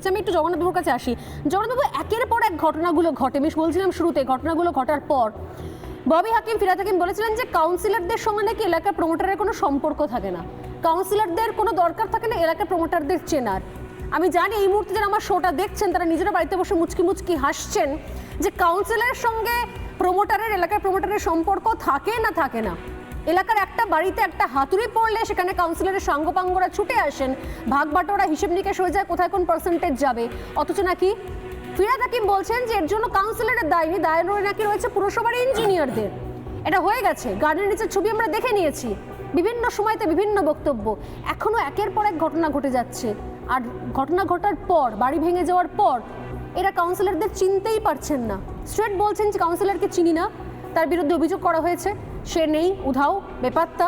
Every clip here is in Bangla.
আচ্ছা, আমি একটু জগন্নাথবাবুর কাছে আসি। জগন্নাথবাবু একের পর এক ঘটনাগুলো ঘটে। আমি বলছিলাম শুরুতে ঘটনাগুলো ঘটার পর। ববি হাকিম ফিরাদ হাকিম বলেছিলেন যে কাউন্সিলরদের সঙ্গে নাকি এলাকার প্রমোটারের কোনো সম্পর্ক থাকে না। কাউন্সিলরদের কোনো দরকার থাকে না এলাকার প্রমোটারদের চেনার। আমি জানি এই মুহূর্তে যারা আমার শোটা দেখছেন তারা নিজেরা বাড়িতে বসে মুচকি মুচকি হাসছেন যে কাউন্সিলরের সঙ্গে প্রমোটারের এলাকার প্রমোটারের সম্পর্ক থাকে না থাকে না। এলাকার একটা বাড়িতে একটা হাতুড়ি পড়লে সেখানে কাউন্সিলরের সাঙ্গপাঙ্গরা ছুটে আসেন। ভাগ বাটোরা হিসেব নিকেশ হয়ে যায় কোথায় কোন পার্সেন্টেজ যাবে। অথচ নাকি ফিরাদ হাকিম বলছেন যে এর জন্য কাউন্সিলরের দায় নেই দায় নাকি রয়েছে পুরসভার ইঞ্জিনিয়ারদের এটা হয়ে গেছে। গার্ডেন নিচের ছবি আমরা দেখে নিয়েছি। বিভিন্ন সময়তে বিভিন্ন বক্তব্য। এখনও একের পর এক ঘটনা ঘটে যাচ্ছে। আর ঘটনা ঘটার পর, বাড়ি ভেঙে যাওয়ার পর, এরা কাউন্সিলরদের চিনতেই পারছেন না। স্ট্রেট বলছেন যে কাউন্সিলরকে চিনি না। তার বিরুদ্ধে অভিযোগ করা হয়েছে। সে নেই, উধাও, বেপাত্তা।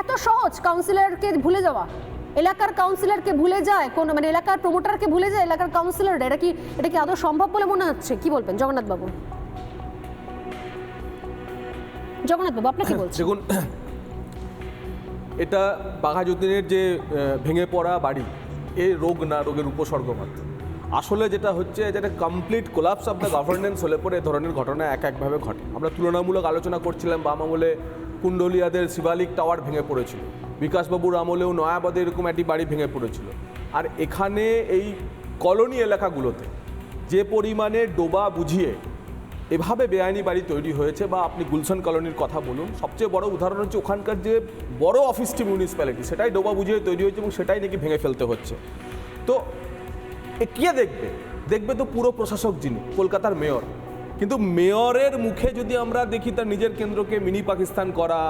এত সহজ কাউন্সিলরকে ভুলে যাওয়া। এলাকার কাউন্সিলরকে ভুলে যায়, কোন মানে এলাকার প্রমোটারকে ভুলে যায়, এলাকার কাউন্সিলর এটা কি এটা কি আদৌ সম্ভব বলে মনে হচ্ছে? কি বলবেন? জগন্নাথ বাবু জগন্নাথ বাবু আপনাকে বলছি দেখুন, এটা বাঘাযতীনের যে ভেঙে পড়া বাড়ি, এ রোগ না, রোগের উপসর্গ মাত্র আসলে যেটা হচ্ছে যেটা complete collapse of the governance হলে পরে এ ধরনের ঘটনা এক একভাবে ঘটে। আমরা তুলনামূলক আলোচনা করছিলাম বাম আমলে কুণ্ডলিয়াদের শিবালিক টাওয়ার ভেঙে পড়েছিল। বিকাশবাবুর আমলেও নয়াবাদে এরকম একটি বাড়ি ভেঙে পড়েছিল। আর এখানে এই কলোনি এলাকাগুলোতে যে পরিমাণে ডোবা বুঝিয়ে এভাবে বেআইনি বাড়ি তৈরি হয়েছে বা আপনি গুলশান কলোনির কথা বলুন, সবচেয়ে বড় উদাহরণ হচ্ছে ওখানকার যে বড় অফিসটি মিউনিসিপ্যালিটি সেটাই ডোবা বুঝিয়ে তৈরি হয়েছে এবং সেটাই নাকি ভেঙে ফেলতে হচ্ছে। তো এ কে দেখবে? দেখবে তো পুরো প্রশাসক যিনি, কলকাতার মেয়র। কিন্তু মেয়রের মুখে যদি আমরা দেখি তার নিজের কেন্দ্রকে মিনি পাকিস্তান করা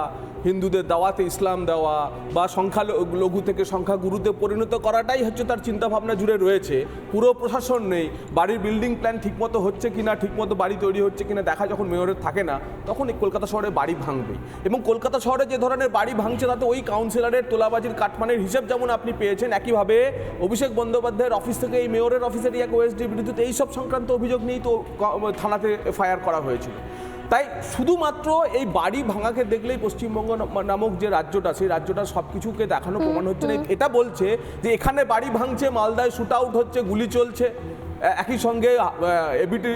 হিন্দুদের দাওয়াতে ইসলাম দেওয়া বা সংখ্যা লঘু থেকে সংখ্যাগুরুতে পরিণত করাটাই হচ্ছে তার চিন্তাভাবনা জুড়ে রয়েছে। পুরো প্রশাসন নেই। বাড়ির বিল্ডিং প্ল্যান ঠিকমতো হচ্ছে কিনা, ঠিকমতো বাড়ি তৈরি হচ্ছে কিনা, দেখা যখন মেয়রের থাকে না, তখন এই কলকাতা শহরে বাড়ি ভাঙবে। এবং কলকাতা শহরে যে ধরনের বাড়ি ভাঙছে, তাতে ওই কাউন্সিলরের তোলাবাজির কাটমানের হিসেব যেমন আপনি পেয়েছেন, একইভাবে অভিষেক বন্দ্যোপাধ্যায়ের অফিস থেকে এই মেয়রের অফিসের এক ওএসডির বিরুদ্ধে এইসব সংক্রান্ত অভিযোগ নিয়েই তো থানাতে এফআইআর করা হয়েছিল। তাই শুধুমাত্র এই বাড়ি ভাঙাকে দেখলেই পশ্চিমবঙ্গ নামক যে রাজ্যটা সেই রাজ্যটা সব কিছুকে দেখানো প্রমাণ হচ্ছে না। এটা বলছে যে এখানে বাড়ি ভাঙছে মালদায় শুট আউট হচ্ছে গুলি চলছে। একই সঙ্গে এবিটি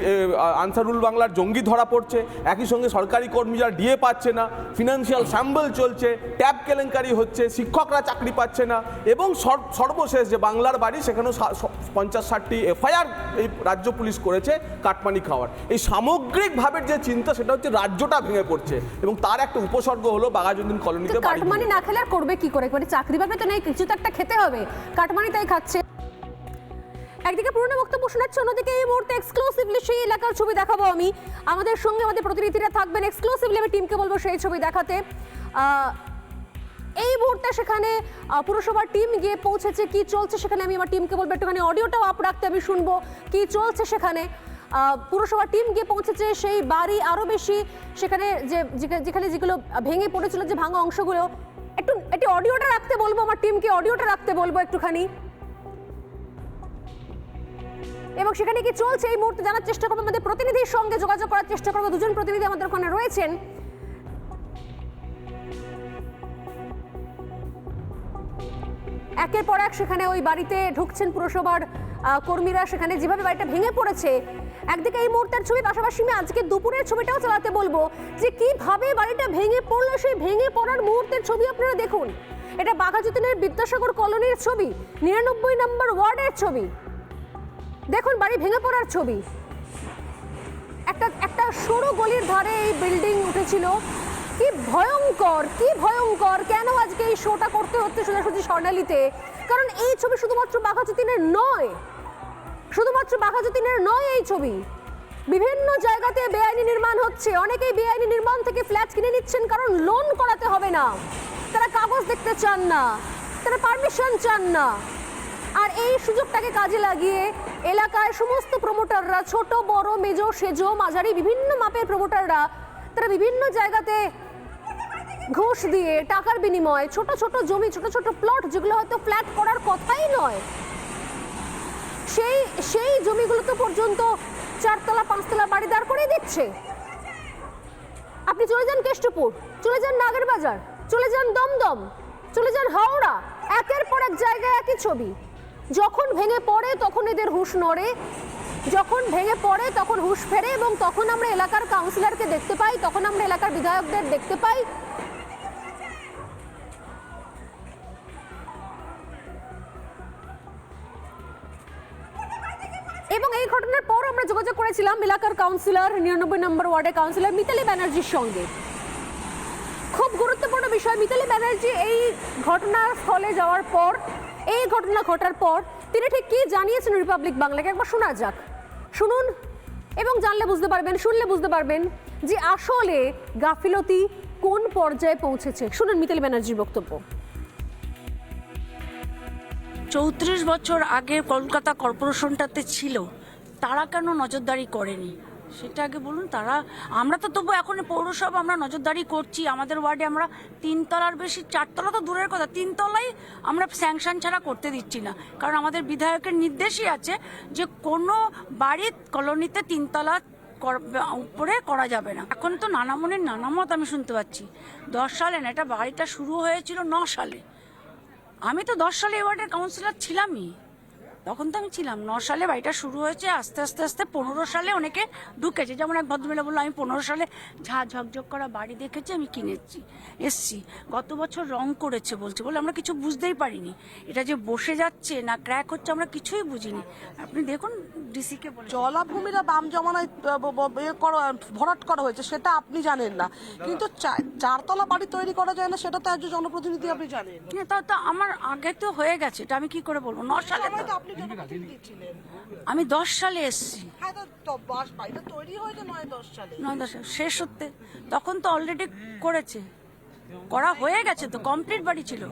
আনসারুল বাংলার জঙ্গি ধরা পড়ছে একই সঙ্গে সরকারি কর্মী কর্মীরা ডিএ পাচ্ছে না ফিনান্সিয়াল স্যাম্বল চলছে ট্যাব কেলেঙ্কারি হচ্ছে শিক্ষকরা চাকরি পাচ্ছে না এবং সর- সর্বশেষ যে বাংলার বাড়ি সেখানেও পঞ্চাশ ষাটটি এফআইআর এই রাজ্য পুলিশ করেছে কাটমানি খাওয়ার। এই সামগ্রিকভাবে যে চিন্তা সেটা হচ্ছে রাজ্যটা ভেঙে পড়ছে এবং তার একটা উপসর্গ হলো বাঘাযতীন কলোনিতে কাটমানি না খেলে আর করবে কি করে? মানে চাকরি বাকরি তো নেই কিছু তো একটা খেতে হবে। কাটমানি তাই খাচ্ছে। একদিকে পুরনো বক্তব্য শোনাচ্ছে, অন্যদিকে এই মুহূর্তে এক্সক্লুসিভলি সেই এলাকার ছবি দেখাবো আমি। আমাদের সঙ্গে আমাদের প্রতিনিধিরা থাকবেন এক্সক্লুসিভলি আমি টিমকে বলব সেই ছবি দেখাতে। এই মুহূর্তে সেখানে পুরসভার টিম গিয়ে পৌঁছেছে, কি চলছে সেখানে আমি আমার টিমকে বলব, একটুখানি অডিওটাও আপ রাখতে আমি শুনব, কি চলছে সেখানে। পুরসভার টিম গিয়ে পৌঁছেছে, সেই বাড়ি আরও বেশি, সেখানে যে যেখানে যেগুলো ভেঙে পড়েছিল যে ভাঙা অংশগুলো, একটু একটু অডিওটা রাখতে বলব, আমার টিমকে অডিওটা রাখতে বলব একটুখানি। এবং সেখানে কি চলছে এই মুহূর্তে জানার চেষ্টা করব। আমাদের প্রতিনিধির সঙ্গে যোগাযোগ করার চেষ্টা করব। দুজন প্রতিনিধি আমাদের ওখানে রয়েছেন। একের পর এক সেখানে ওই বাড়িতে ঢুকছেন পুরসভার কর্মীরা। সেখানে যেভাবে বাড়িটা ভেঙে পড়েছে, একদিকে এই মুহূর্তের ছবি, পাশাপাশি আমি আজকে দুপুরের ছবিটাও চালাতে বলব যে কীভাবে বাড়িটা ভেঙে পড়ল। সেই ভেঙে পড়ার মুহূর্তের ছবি আপনারা দেখুন। এটা বাঘাযতীনের বিদ্যাসাগর কলোনির ছবি, নিরানব্বই নম্বর ওয়ার্ডের ছবি। দেখুন, বাড়ি ভেঙে পড়ার ছবি। একটা একটা সরু গলির ধারে এই বিল্ডিং উঠেছিল। কি ভয়ঙ্কর কি ভয়ঙ্কর, কেন আজকে এই শোটা করতে হচ্ছে সোজাসুজি স্বর্ণালীতে? কারণ এই ছবি শুধুমাত্র বাঘাযতীনের নয়। শুধুমাত্র বাঘাযতীনের নয় এই ছবি। বিভিন্ন জায়গাতে বেআইনি নির্মাণ হচ্ছে। অনেকেই বেআইনি নির্মাণ থেকে ফ্ল্যাট কিনে নিচ্ছেন কারণ লোন করাতে হবে না। তারা কাগজ দেখতে চান না। তারা পারমিশন চান না। আর এই সুযোগটাকে কাজে লাগিয়ে এলাকায় সমস্ত প্রমোটাররা ছোট, বড় মেজো সেজো, মাঝারি, বিভিন্ন মাপের প্রমোটাররা তারা বিভিন্ন জায়গাতে ঘুষ দিয়ে টাকার বিনিময়ে ছোট ছোট জমি, ছোট ছোট প্লট যেগুলো হয়তো ফ্ল্যাট করার কথাই নয়, সেই সেই জমিগুলোতে পর্যন্ত চারতলা, পাঁচতলা বাড়ি দাঁড় করিয়ে দিচ্ছে। আপনি চলে যান কেষ্টপুর, চলে যান নাগের বাজার চলে যান দমদম, চলে যান হাওড়া, একের পর এক জায়গায় একই ছবি। যখন ভেঙে পড়ে তখন এদের হুঁশ নড়ে। যখন ভেঙে পড়ে তখন হুশ ফেরে এবং তখন আমরা এলাকার কাউন্সিলরকে দেখতে পাই, তখন আমরা এলাকার বিধায়কদের দেখতে পাই। এবং এই ঘটনার পর আমরা যোগাযোগ করেছিলাম এলাকার কাউন্সিলর, নিরানব্বই নম্বর ওয়ার্ডের কাউন্সিলর মিতালি ব্যানার্জির সঙ্গে। খুব গুরুত্বপূর্ণ বিষয়, মিতালি ব্যানার্জি এই ঘটনার স্থলে যাওয়ার পর এই ঘটনা ঘটার পর তিনি ঠিক কি জানিয়েছেন রিপাবলিক বাংলাকে? একবার শোনা যাক। শুনুন এবং জানলে বুঝতে পারবেন, শুনলে বুঝতে পারবেন যে আসলে গাফিলতি কোন পর্যায়ে পৌঁছেছে। শুনুন মিতালি ব্যানার্জির বক্তব্য। চৌত্রিশ বছর আগে কলকাতা কর্পোরেশনটাতে ছিল, তারা কেন নজরদারি করেনি? সেটা আগে বলুন, তারা, আমরা তো তবু এখন পৌরসভা আমরা নজরদারি করছি, আমাদের ওয়ার্ডে আমরা তিনতলার বেশি, চারতলা তো দূরের কথা, তিনতলাই আমরা স্যাংশন ছাড়া করতে দিচ্ছি না। কারণ আমাদের বিধায়কের নির্দেশই আছে যে কোনো বাড়ির কলোনিতে তিনতলা উপরে করা যাবে না। এখন তো নানা মনের নানা মত আমি শুনতে পাচ্ছি। দশ সালে না, এটা বাড়িটা শুরু হয়েছিল ন সালে। আমি তো দশ সালে এই ওয়ার্ডের কাউন্সিলর ছিলামই। তখন তো আমি ছিলাম। ন সালে বাড়িটা শুরু হয়েছে আস্তে আস্তে আস্তে পনেরো সালে অনেকে ঢুকেছে যেমন এক ভদ্রমহিলা বলল আমি পনেরো সালে ঝা ঝকঝক করা বাড়ি দেখেছি আমি কিনেছি এসছি। গত বছর রং করেছে বলছে বলে আমরা কিছু বুঝতেই পারিনি। এটা যে বসে যাচ্ছে না ক্র্যাক হচ্ছে আমরা কিছুই বুঝিনি। আপনি দেখুন ডিসিকে বলে জলাভূমিরা বাম জমানায় ভরাট করা হয়েছে সেটা আপনি জানেন না। কিন্তু চারতলা বাড়ি তৈরি করা যায় না সেটা তো একজন জনপ্রতিনিধি আপনি জানেন। তা তো আমার আগে তো হয়ে গেছে এটা আমি কি করে বলব? ন সালে আপনি আমি দশ সালে এসছি। হ্যাঁ নয় দশ শেষ হতে তখন তো অলরেডি করেছে। করা হয়ে গেছে তো কমপ্লিট বাড়ি ছিল।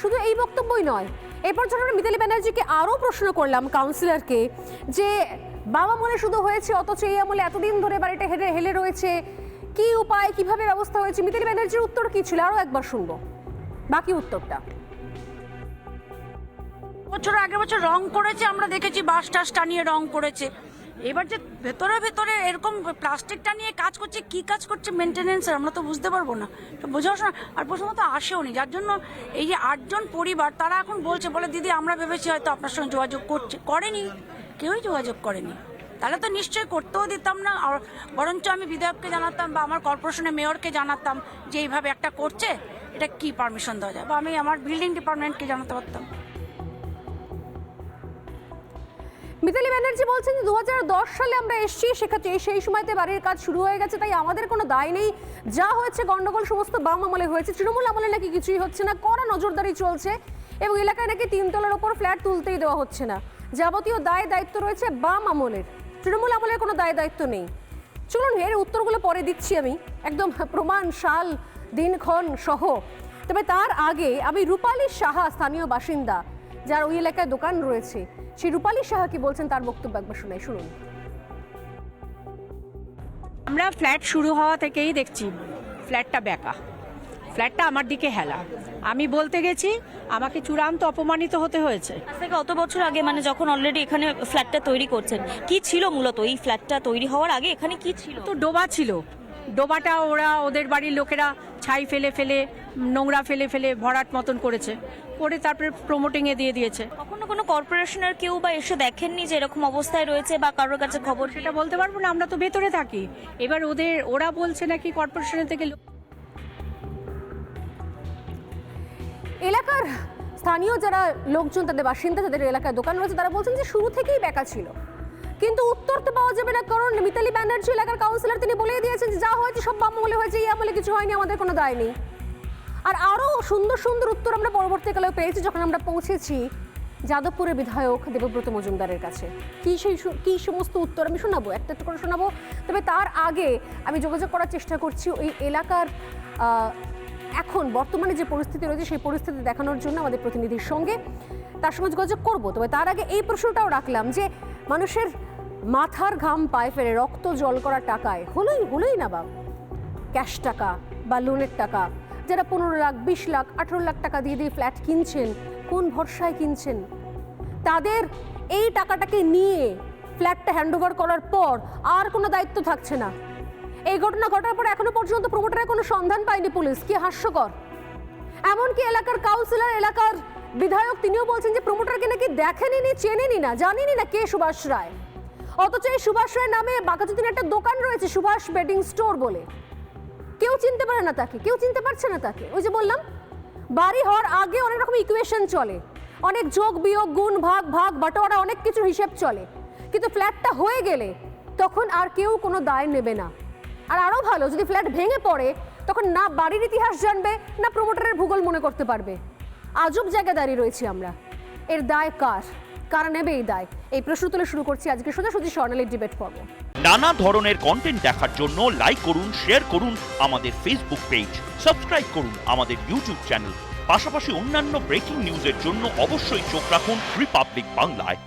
শুধু এই বক্তব্যই নয় এরপর যখন আমরা মিতালি ব্যানার্জিকে আরও প্রশ্ন করলাম কাউন্সিলরকে যে বাবা মনে শুধু হয়েছে অথচ এই আমলে এতদিন ধরে বাড়িটা হেলে হেলে রয়েছে। কি উপায় কীভাবে ব্যবস্থা হয়েছে? মিতালি ব্যানার্জির উত্তর কি ছিল? আরও একবার শুনব। বাকি উত্তরটা। বছর আগে বছর রং করেছে, আমরা দেখেছি বাস টাস টানিয়ে রং করেছে। এবার যে ভেতরে ভেতরে এরকম প্লাস্টিকটা নিয়ে কাজ করছে, কি কাজ করছে মেনটেনেন্স আমরা তো বুঝতে পারব না। তো বোঝাও না, আর প্রথমত আসেও নি। যার জন্য এই যে আটজন পরিবার, তারা এখন বলছে, বলে, দিদি, আমরা ভেবেছি হয়তো আপনার সঙ্গে যোগাযোগ করছে, করেনি। কেউই যোগাযোগ করেনি। তাহলে তো নিশ্চয়ই করতেও দিতাম না, আর বরঞ্চ আমি বিধায়ককে জানাতাম বা আমার কর্পোরেশনের মেয়রকে জানাতাম যে, এইভাবে একটা করছে, এটা কি পারমিশন দেওয়া যায়? বা আমি আমার বিল্ডিং ডিপার্টমেন্টকে জানাতে পারতাম। মিতালি ব্যানার্জি বলছেন দু সালে আমরা এসেছি, সেক্ষেত্রে সেই সময়তে বাড়ির কাজ শুরু হয়ে গেছে, তাই আমাদের কোনো দায় নেই। যা হয়েছে, গন্ডগোল, সমস্ত বাম আমলে হয়েছে। তৃণমূল আমলে নাকি কিছুই হচ্ছে না, কড়া নজরদারি চলছে এবং এলাকায় নাকি তিনতলার ওপর ফ্ল্যাট তুলতেই দেওয়া হচ্ছে না। যাবতীয় দায় দায়িত্ব রয়েছে বাম আমলের তৃণমূল আমলের কোনো দায় দায়িত্ব নেই। চলুন, এর উত্তরগুলো পরে দিচ্ছি আমি। একদম প্রমাণ সাল দিনক্ষণ সহ। তবে তার আগে আমি রূপালী সাহা, স্থানীয় বাসিন্দা যার ওই এলাকায় দোকান রয়েছে। সেই রূপালী সাহা কি বলছেন তার বক্তব্য একবার শোনাই শুনুন। আমরা ফ্ল্যাট শুরু হওয়া থেকেই দেখছি ফ্ল্যাটটা বেকা। ফ্ল্যাটটা আমার দিকে হেলা। আমি বলতে গেছি আমাকে চূড়ান্ত অপমানিত হতে হয়েছে। থেকে অত বছর আগে মানে যখন অলরেডি এখানে ফ্ল্যাটটা তৈরি করছেন কি ছিল মূলত? এই ফ্ল্যাটটা তৈরি হওয়ার আগে এখানে কি ছিল? তো ডোবা ছিল। ডোবাটা ওরা ওদের বাড়ির লোকেরা ছাই ফেলে ফেলে নোংরা ফেলে ফেলে ভরাট মতন করেছে। করে তারপরে প্রমোটিংয়ে দিয়ে দিয়েছে। কখনো কোনো কর্পোরেশনের কেউ বা এসে দেখেননি যে এরকম অবস্থায় রয়েছে বা কারোর কাছে খবর সেটা বলতে পারব না আমরা তো ভেতরে থাকি। এবার ওদের ওরা বলছে নাকি কর্পোরেশনের থেকে লোক এলাকার স্থানীয় যারা লোকজন তাদের বাসিন্দা তাদের এলাকায় দোকান রয়েছে তারা বলছেন যে শুরু থেকেই বেকা ছিল। কিন্তু উত্তর তো পাওয়া যাবে না, কারণ মিতালি ব্যানার্জি এলাকার কাউন্সিলর তিনি বলেই দিয়েছেন যে যা হয়েছে সব বাম আমলে হয়েছে, এই আমলে কিছু হয়নি, আমাদের কোনো দায় নেই। আর আরও সুন্দর সুন্দর উত্তর আমরা পরবর্তীকালেও পেয়েছি, যখন আমরা পৌঁছেছি যাদবপুরের বিধায়ক দেবব্রত মজুমদারের কাছে। কি সেই কি সমস্ত উত্তর আমি শোনাবো? একটা একটা করে শোনাবো। তবে তার আগে আমি যোগাযোগ করার চেষ্টা করছি ওই এলাকার এখন বর্তমানে যে পরিস্থিতি রয়েছে, সেই পরিস্থিতি দেখানোর জন্য আমাদের প্রতিনিধির সঙ্গে। তার সঙ্গে যোগাযোগ করব। তবে তার আগে এই প্রশ্নটাও রাখলাম যে মানুষের মাথার ঘাম পায়ে ফেলে রক্ত জল করা টাকায় হলোই হলোই না বাবা ক্যাশ টাকা বা লোনের টাকা, যারা পনেরো লাখ, বিশ লাখ, আঠেরো লাখ টাকা দিয়ে দিয়ে ফ্ল্যাট কিনছেন, কোন ভরসায় কিনছেন? তাদের এই টাকাটাকে নিয়ে ফ্ল্যাটটা হ্যান্ডওভার করার পর আর কোনো দায়িত্ব থাকছে না। এই ঘটনা ঘটার পর এখনও পর্যন্ত প্রমোটারের কোনো সন্ধান পায়নি পুলিশ, কি হাস্যকর। এমনকি এলাকার কাউন্সিলর এলাকার বিধায়ক, তিনিও বলছেন যে প্রমোটারকে নাকি দেখেনি চেনেনি না, জানেনি না কে সুভাষ রায়। অথচ এই সুভাষ রায়ের নামে বাঘাযতীন একটা দোকান রয়েছে, সুভাষ বেডিং স্টোর বলে। কেউ চিনতে পারে না তাকে, কেউ চিনতে পারছে না তাকে। ওই যে বললাম, বাড়ি হওয়ার আগে অনেক রকম ইকুয়েশন চলে। অনেক যোগ, বিয়োগ, গুণ, ভাগ ভাগ, বাটোয়ারা, অনেক কিছু হিসেব চলে। কিন্তু ফ্ল্যাটটা হয়ে গেলে তখন আর কেউ কোনো দায় নেবে না। আর আরও ভালো, যদি ফ্ল্যাট ভেঙে পড়ে, তখন না বাড়ির ইতিহাস জানবে, না প্রমোটারের ভূগোল মনে করতে পারবে। আজব জায়গায় দাঁড়িয়ে রয়েছি আমরা। এর দায় কার? কারা নেবে এই দায়। এই প্রশ্ন তুলে শুরু করছি আজকে সোজাসুজি স্বর্ণালীর ডিবেট পর্ব। নানা ধরনের কন্টেন্ট দেখার জন্য লাইক করুন শেয়ার করুন আমাদের ফেসবুক পেজ সাবস্ক্রাইব করুন আমাদের ইউটিউব চ্যানেল পাশাপাশি অন্যান্য ব্রেকিং নিউজের জন্য অবশ্যই চোখ রাখুন রিপাবলিক বাংলায়